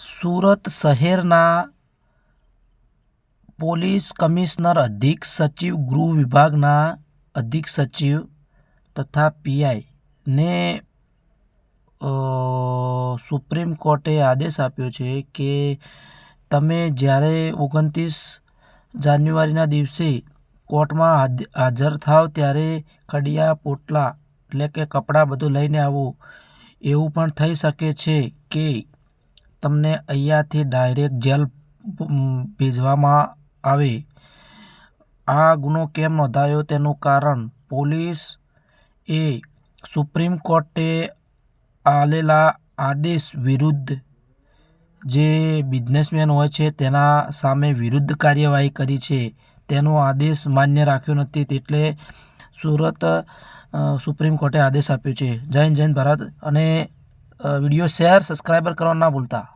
સુરત શહેરના police commissioner અધિક સચિવ, ગૃહ વિભાગના અધિક સચિવ તથા પીઆઈ ને સુપ્રીમ કોર્ટે આદેશ આપ્યો છે કે તમે જ્યારે ઓગણત્રીસ જાન્યુઆરીના દિવસે કોર્ટમાં હાજર થાવ ત્યારે કડિયા, પોટલા એટલે કે કપડાં બધું લઈને આવો. એવું પણ થઈ શકે છે કે તમને અહીંયાથી ડાયરેક્ટ જેલ ભેજવામાં આવે. આ ગુનો કેમ નોંધાયો? તેનું કારણ પોલીસ એ સુપ્રીમ કોર્ટે આલેલા આદેશ વિરુદ્ધ જે બિઝનેસમેન હોય છે, તેના સામે વિરુદ્ધ કાર્યવાહી કરી છે. તેનો આદેશ માન્ય રાખ્યો નથી એટલે સુરત સુપ્રીમ કોર્ટે આદેશ આપ્યો છે. જય હિન્દ, જય ભારત. અને વીડિયો શેર સબસ્ક્રાઈબર કરવાનું ના ભૂલતા.